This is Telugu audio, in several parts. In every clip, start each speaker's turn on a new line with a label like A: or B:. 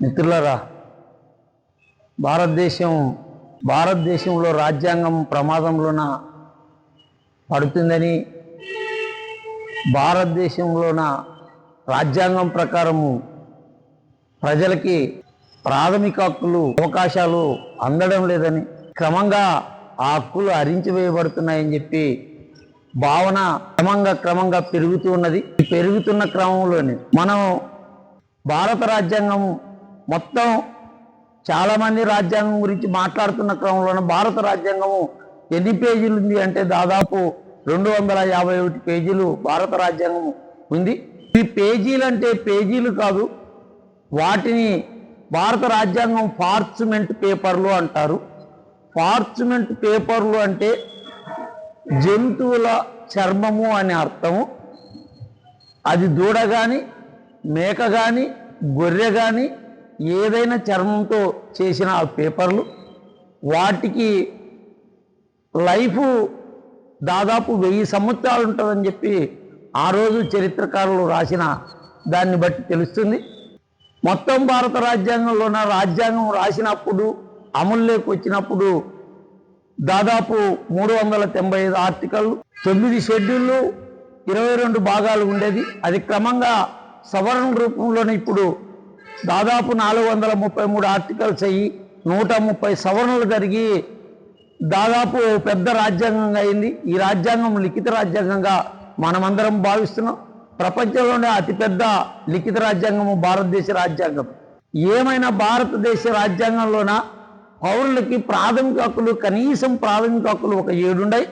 A: మిత్రులరా భారతదేశం భారతదేశంలో రాజ్యాంగం ప్రమాదంలోన పడుతుందని భారతదేశంలోన రాజ్యాంగం ప్రకారము ప్రజలకి ప్రాథమిక హక్కులు అవకాశాలు అందడం లేదని క్రమంగా ఆ హక్కులు హరించివేయబడుతున్నాయని చెప్పి భావన క్రమంగా క్రమంగా పెరుగుతూ ఉన్నది. పెరుగుతున్న క్రమంలోనే మనం భారత రాజ్యాంగం మొత్తం చాలామంది రాజ్యాంగం గురించి మాట్లాడుతున్న క్రమంలోనే భారత రాజ్యాంగము ఎన్ని పేజీలు ఉంది అంటే దాదాపు రెండు వందల యాభై ఒకటి పేజీలు భారత రాజ్యాంగం ఉంది. ఈ పేజీలు అంటే పేజీలు కాదు వాటిని భారత రాజ్యాంగం పార్చ్మెంట్ పేపర్లు అంటారు. పార్చ్మెంట్ పేపర్లు అంటే జంతువుల చర్మము అనే అర్థము. అది దూడ కానీ మేక కానీ గొర్రె కానీ ఏదైనా చర్మంతో చేసిన ఆ పేపర్లు వాటికి లైఫ్ దాదాపు వెయ్యి సంవత్సరాలు ఉంటుందని చెప్పి ఆ రోజు చరిత్రకారులు రాసిన దాన్ని బట్టి తెలుస్తుంది. మొత్తం భారత రాజ్యాంగంలోన రాజ్యాంగం రాసినప్పుడు అమల్లోకి వచ్చినప్పుడు దాదాపు మూడు వందల తొంభై ఐదు ఆర్టికల్ తొమ్మిది షెడ్యూళ్ళు ఇరవై రెండు భాగాలు ఉండేది. అది క్రమంగా సవరణ రూపంలోనే ఇప్పుడు దాదాపు నాలుగు వందల ముప్పై మూడు ఆర్టికల్స్ అయ్యి నూట ముప్పై సవరణలు జరిగి దాదాపు పెద్ద రాజ్యాంగంగా అయింది. ఈ రాజ్యాంగం లిఖిత రాజ్యాంగంగా మనమందరం భావిస్తున్నాం. ప్రపంచంలోనే అతిపెద్ద లిఖిత రాజ్యాంగము భారతదేశ రాజ్యాంగం. ఏమైనా భారతదేశ రాజ్యాంగంలోన పౌరులకి ప్రాథమిక హక్కులు కనీసం ప్రాథమిక హక్కులు ఒక ఏడుండయి.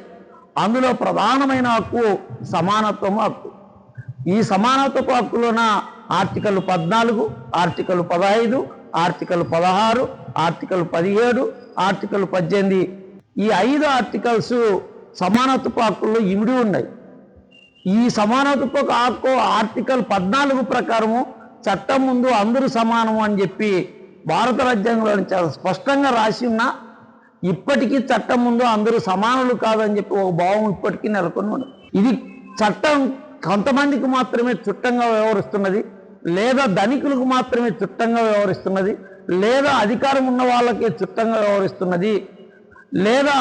A: అందులో ప్రధానమైన హక్కు సమానత్వం హక్కు. ఈ సమానత్వపు హక్కులోన ఆర్టికల్ పద్నాలుగు ఆర్టికల్ పదహైదు ఆర్టికల్ పదహారు ఆర్టికల్ పదిహేడు ఆర్టికల్ పద్దెనిమిది. ఈ ఐదు ఆర్టికల్స్ సమానత్వ హక్కుల్లో ఇమిడి ఉన్నాయి. ఈ సమానత్వ హక్కు ఆర్టికల్ పద్నాలుగు ప్రకారము చట్టం ముందు అందరూ సమానము అని చెప్పి భారత రాజ్యాంగంలో చాలా స్పష్టంగా రాసి ఉన్నా ఇప్పటికీ చట్టం ముందు అందరూ సమానులు కాదని చెప్పి ఒక భావం ఇప్పటికీ నెలకొని ఇది చట్టం కొంతమందికి మాత్రమే చుట్టంగా వ్యవహరిస్తున్నది లేదా ధనికులకు మాత్రమే చుట్టంగా వ్యవహరిస్తున్నది లేదా అధికారం ఉన్న వాళ్ళకే చుట్టంగా వ్యవహరిస్తున్నది లేదా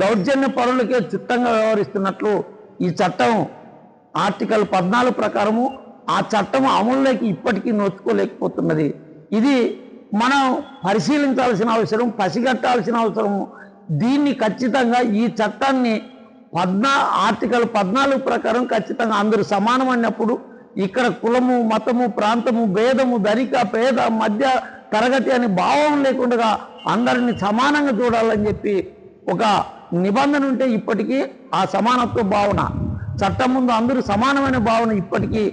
A: దౌర్జన్య పరులకే చుట్టంగా వ్యవహరిస్తున్నట్లు ఈ చట్టం ఆర్టికల్ పద్నాలుగు ప్రకారము ఆ చట్టం అమలులోకి ఇప్పటికీ నోచుకోలేకపోతున్నది. ఇది మనం పరిశీలించాల్సిన అవసరం పసిగట్టాల్సిన అవసరము. దీన్ని ఖచ్చితంగా ఈ చట్టాన్ని పద్నా ఆర్టికల్ పద్నాలుగు ప్రకారం ఖచ్చితంగా అందరూ సమానం అన్నప్పుడు ఇక్కడ కులము మతము ప్రాంతము భేదము ధనిక పేద మధ్య తరగతి అనే భావం లేకుండా అందరిని సమానంగా చూడాలని చెప్పి ఒక నిబంధన ఉంటే ఇప్పటికీ ఆ సమానత్వ భావన చట్టం ముందు అందరూ సమానమైన భావన ఇప్పటికీ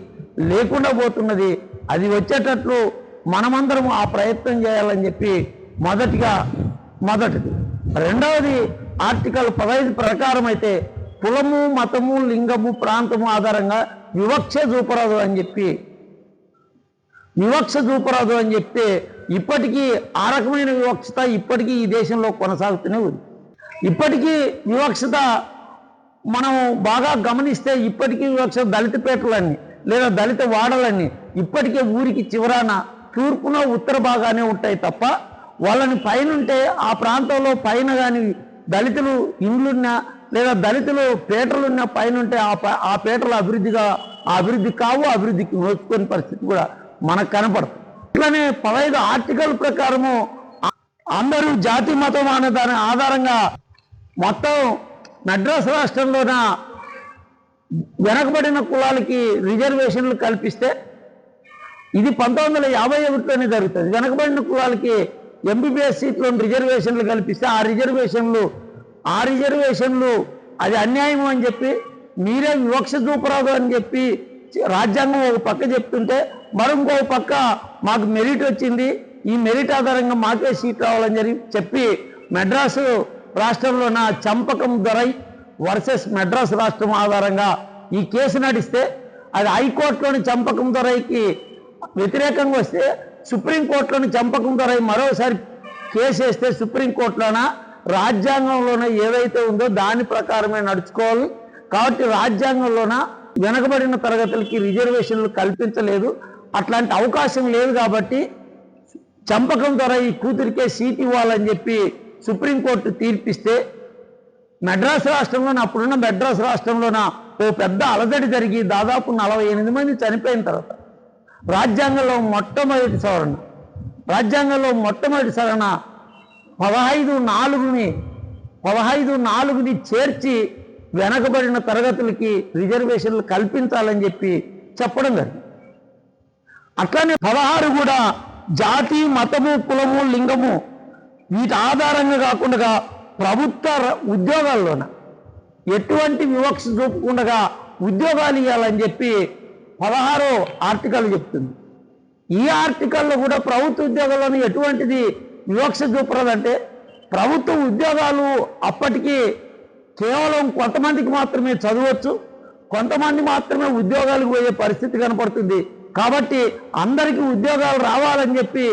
A: లేకుండా పోతున్నది. అది వచ్చేటట్లు మనమందరం ఆ ప్రయత్నం చేయాలని చెప్పి మొదటిగా మొదటిది. రెండవది ఆర్టికల్ పదహైదు ప్రకారం అయితే కులము మతము లింగము ప్రాంతము ఆధారంగా వివక్ష చూపరాదు అని చెప్పి వివక్ష చూపరాదు అని చెప్తే ఇప్పటికీ ఆ రకమైన వివక్షత ఇప్పటికీ ఈ దేశంలో కొనసాగుతూనే ఉంది. ఇప్పటికీ వివక్షత మనం బాగా గమనిస్తే ఇప్పటికీ వివక్ష దళిత పేటలన్నీ లేదా దళిత వాడలన్నీ ఇప్పటికే ఊరికి చివరాన తూర్పున ఉత్తర భాగానే ఉంటాయి తప్ప వాళ్ళని పైనుంటే ఆ ప్రాంతంలో పైన కానీ దళితులు ఇండ్లున్నా లేదా దళితులు పేటలున్న పైన ఉంటే ఆ ప- ఆ పేటలు అభివృద్ధిగా అభివృద్ధి కావు అభివృద్ధికి నోచుకునే పరిస్థితి కూడా మనకు కనపడుతుంది ఇట్లానే పదహైదు ఆర్టికల్ ప్రకారము అందరూ జాతి మతం అనే దాని ఆధారంగా మొత్తం మద్రాసు రాష్ట్రంలోన వెనకబడిన కులాలకి రిజర్వేషన్లు కల్పిస్తే ఇది పంతొమ్మిది వందల యాభై ఒకటిలోనే జరుగుతుంది. వెనకబడిన కులాలకి ఎంబీబీఎస్ సీట్లను రిజర్వేషన్లు కల్పిస్తే ఆ రిజర్వేషన్లు ఆ రిజర్వేషన్లు. అది అన్యాయం అని చెప్పి మీరే వివక్ష చూపరాదు అని చెప్పి రాజ్యాంగం ఒక పక్క చెప్తుంటే మరొక పక్క మాకు మెరిట్ వచ్చింది. ఈ మెరిట్ ఆధారంగా మాకే సీట్ రావాలని జరిగి చెప్పి మెడ్రాసు రాష్ట్రంలో నా చంపకం దొరై వర్సెస్ మెడ్రాస్ రాష్ట్రం ఆధారంగా ఈ కేసు నడిస్తే అది హైకోర్టులోని చంపకం దొరైకి వ్యతిరేకంగా వస్తే సుప్రీంకోర్టులోని చంపకం దొరై మరోసారి కేసు వేస్తే సుప్రీంకోర్టులోన? రాజ్యాంగంలోన ఏదైతే ఉందో దాని ప్రకారమే నడుచుకోవాలి. కాబట్టి రాజ్యాంగంలోన వెనకబడిన తరగతులకి రిజర్వేషన్లు కల్పించలేదు. అట్లాంటి అవకాశం లేదు కాబట్టి చంపకం ద్వారా ఈ కూతురికే సీట్ ఇవ్వాలని చెప్పి సుప్రీంకోర్టు తీర్పిస్తే మెడ్రాస్ రాష్ట్రంలోన అప్పుడున్న మెడ్రాస్ రాష్ట్రంలోన ఓ పెద్ద అలజడి జరిగి దాదాపు నలభై ఎనిమిది మంది చనిపోయిన తర్వాత రాజ్యాంగంలో మొట్టమొదటి సవరణ రాజ్యాంగంలో మొట్టమొదటి సవరణ పదహైదు నాలుగుని పదహైదు నాలుగుని చేర్చి వెనకబడిన తరగతులకి రిజర్వేషన్లు కల్పించాలని చెప్పి చెప్పడం జరిగింది. అట్లనే పదహారు కూడా జాతి మతము కులము లింగము వీటి ఆధారంగా కాకుండా ప్రభుత్వ ఉద్యోగాల్లోన ఎటువంటి వివక్ష చూపకుండా ఉద్యోగాలు ఇవ్వాలని చెప్పి పదహారో ఆర్టికల్ చెప్తుంది. ఈ ఆర్టికల్లో కూడా ప్రభుత్వ ఉద్యోగాల్లోని ఎటువంటిది వివక్ష చూపరాదంటే ప్రభుత్వ ఉద్యోగాలు అప్పటికి కేవలం కొంతమందికి మాత్రమే చదవచ్చు కొంతమంది మాత్రమే ఉద్యోగాలకు పోయే పరిస్థితి కనపడుతుంది. కాబట్టి అందరికీ ఉద్యోగాలు రావాలని చెప్పి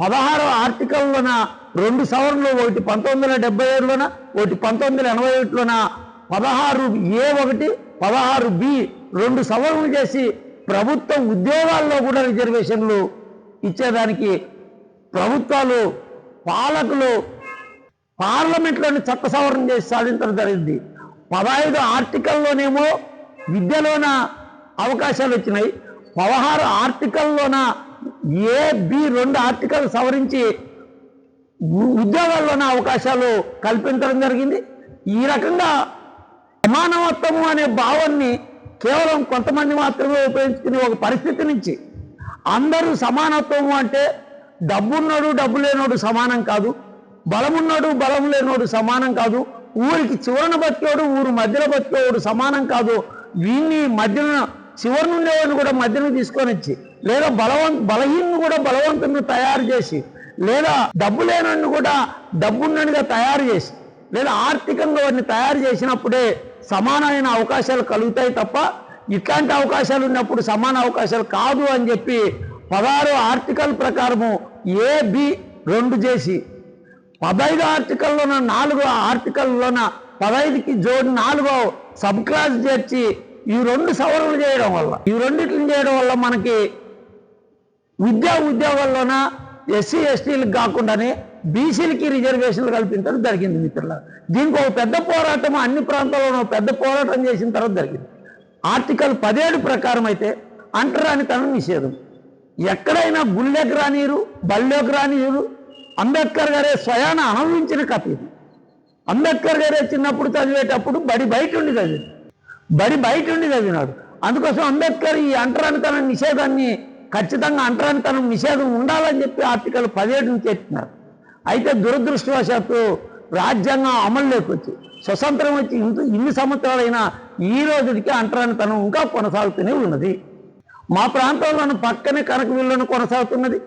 A: పదహారవ ఆర్టికల్లోన రెండు సవరణలు ఒకటి పంతొమ్మిది వందల డెబ్బై ఏడులోన ఒకటి పంతొమ్మిది వందల ఎనభై ఒకటిలోన పదహారు ఏ ఒకటి పదహారు బి రెండు సవరణలు చేసి ప్రభుత్వ ఉద్యోగాల్లో కూడా రిజర్వేషన్లు ఇచ్చేదానికి ప్రభుత్వాలు పాలకులు పార్లమెంట్లోని చట్ట సవరణ చేసి సాధించడం జరిగింది. పదహైదు ఆర్టికల్లోనేమో విద్యలోన అవకాశాలు వచ్చినాయి. పదహారు ఆర్టికల్లోన ఏ బి రెండు ఆర్టికల్ సవరించి ఉద్యోగాల్లోన అవకాశాలు కల్పించడం జరిగింది. ఈ రకంగా సమానవత్వము అనే భావాన్ని కేవలం కొంతమంది మాత్రమే ఉపయోగించుకునే ఒక పరిస్థితి నుంచి అందరూ సమానత్వము అంటే డబ్బున్నోడు డబ్బు లేనోడు సమానం కాదు బలమున్నోడు బలం లేనోడు సమానం కాదు ఊరికి చివరన బతికేవాడు ఊరు మధ్యలో బతికేవాడు సమానం కాదు. వీన్ని మధ్యన చివరి ఉండేవాడిని కూడా మధ్యన తీసుకొని వచ్చి లేదా బలవం బలహీనను కూడా బలవంతుని తయారు చేసి లేదా డబ్బు లేనోడిని కూడా డబ్బున్నడిగా తయారు చేసి లేదా ఆర్థికంగా వాడిని తయారు చేసినప్పుడే సమానమైన అవకాశాలు కలుగుతాయి తప్ప ఇట్లాంటి అవకాశాలు ఉన్నప్పుడు సమాన అవకాశాలు కాదు అని చెప్పి పదహారు ఆర్టికల్ ప్రకారము ఏ బి రెండు చేసి పదహైదు ఆర్టికల్లోన నాలుగో ఆర్టికల్లోన పదహైదుకి జోడి నాలుగో సబ్ క్లాస్ చేర్చి ఈ రెండు సవరణలు చేయడం వల్ల ఈ రెండింటిని చేయడం వల్ల మనకి విద్యా ఉద్యోగాల్లోన ఎస్సీ ఎస్టీలకు కాకుండానే బీసీలకి రిజర్వేషన్లు కల్పించడం జరిగింది మిత్రుల దీనికి ఒక పెద్ద పోరాటం అన్ని ప్రాంతాల్లోనూ పెద్ద పోరాటం చేసిన తర్వాత జరిగింది. ఆర్టికల్ పదిహేడు ప్రకారం అయితే అంటరానితనం నిషేధం. ఎక్కడైనా గుళ్ళెకి రానియరు బళ్ళోకి రానియరు అంబేద్కర్ గారే స్వయాన అనుభవించిన కథ ఇది. అంబేద్కర్ గారే చిన్నప్పుడు చదివేటప్పుడు బడి బయట ఉండి చదివి బడి బయట ఉండి చదివినాడు. అందుకోసం అంబేద్కర్ ఈ అంటరానితనం నిషేధాన్ని ఖచ్చితంగా అంటరానితనం నిషేధం ఉండాలని చెప్పి ఆర్టికల్ పదిహేడును చెప్పినారు. అయితే దురదృష్టవశాత్తు రాజ్యాంగం అమలులోకి వచ్చి స్వతంత్రం వచ్చి ఇంత ఇన్ని సంవత్సరాలైనా ఈ రోజుకి అంటరానితనం ఇంకా కొనసాగుతూనే ఉన్నది. మా ప్రాంతంలోని పక్కనే కనకవిల్లును కొనసాగుతున్నది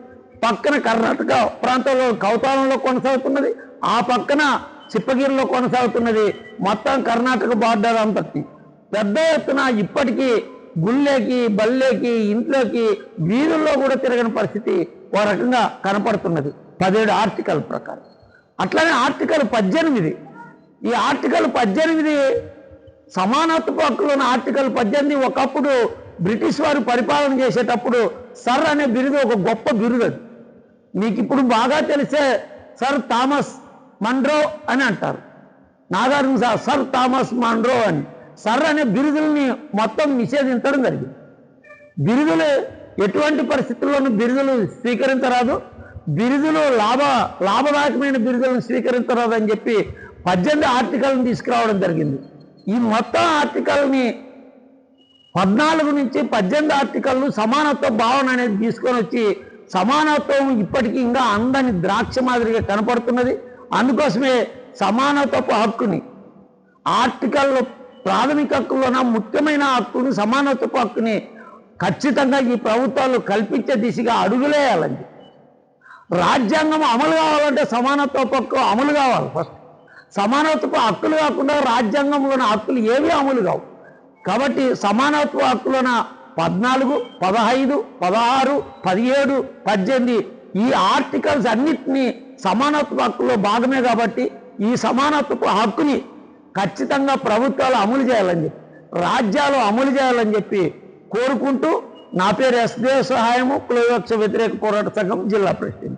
A: పక్కన కర్ణాటక ప్రాంతంలో కౌతాలంలో కొనసాగుతున్నది ఆ పక్కన చిప్పగిరిలో కొనసాగుతున్నది మొత్తం కర్ణాటక బార్డర్ అంతటి. పెద్ద ఎత్తున ఇప్పటికీ గుళ్ళేకి బళ్ళేకి ఇంట్లోకి వీధుల్లో కూడా తిరగని పరిస్థితి ఓ రకంగా కనపడుతున్నది. పదిహేడు ఆర్టికల్ ప్రకారం. అట్లనే ఆర్టికల్ పద్దెనిమిది. ఈ ఆర్టికల్ పద్దెనిమిది సమానత్వ హక్కులోని ఆర్టికల్ పద్దెనిమిది ఒకప్పుడు బ్రిటిష్ వారు పరిపాలన చేసేటప్పుడు సర్ అనే బిరుదు ఒక గొప్ప బిరుదు అది. మీకు ఇప్పుడు బాగా తెలిసే సర్ థామస్ మండ్రో అని అంటారు. Nagarjuna sir sir Thomas Munro అని. సర్ అనే బిరుదుల్ని మొత్తం నిషేధించడం జరిగింది. బిరుదులు ఎటువంటి పరిస్థితుల్లోనూ బిరుదులు స్వీకరించరాదు. బిరుదులు లాభ లాభదాయకమైన బిరుదులను స్వీకరించరాదు అని చెప్పి పద్దెనిమిది ఆర్టికల్ని తీసుకురావడం జరిగింది. ఈ మొత్తం ఆర్టికల్ని పద్నాలుగు నుంచి పద్దెనిమిది ఆర్టికల్లు సమానత్వ భావన అనేది తీసుకొని వచ్చి సమానత్వం ఇప్పటికీ ఇంకా అందని ద్రాక్ష మాదిరిగా కనపడుతున్నది. అందుకోసమే సమానత్వపు హక్కుని ఆర్టికల్ ప్రాథమిక హక్కులోన ముఖ్యమైన హక్కుని సమానత్వపు హక్కుని ఖచ్చితంగా ఈ ప్రభుత్వాలు కల్పించే దిశగా అడుగులేయాలండి. రాజ్యాంగం అమలు కావాలంటే సమానత్వపు హక్కు అమలు కావాలి ఫస్ట్. సమానత్వపు హక్కులు కాకుండా రాజ్యాంగంలోని హక్కులు ఏవి అమలు కావు. కాబట్టి సమానత్వ హక్కులోన పద్నాలుగు పదహైదు పదహారు పదిహేడు పద్దెనిమిది ఈ ఆర్టికల్స్ అన్నిటినీ సమానత్వ హక్కులో భాగమే కాబట్టి ఈ సమానత్వ హక్కుని ఖచ్చితంగా ప్రభుత్వాలు అమలు చేయాలని చెప్పి రాజ్యాలు అమలు చేయాలని చెప్పి కోరుకుంటూ నా పేరు ఎస్దేవ్ సహాయము కులవివక్ష వ్యతిరేక పోరాట సంఘం జిల్లా ప్రెసిడెంట్.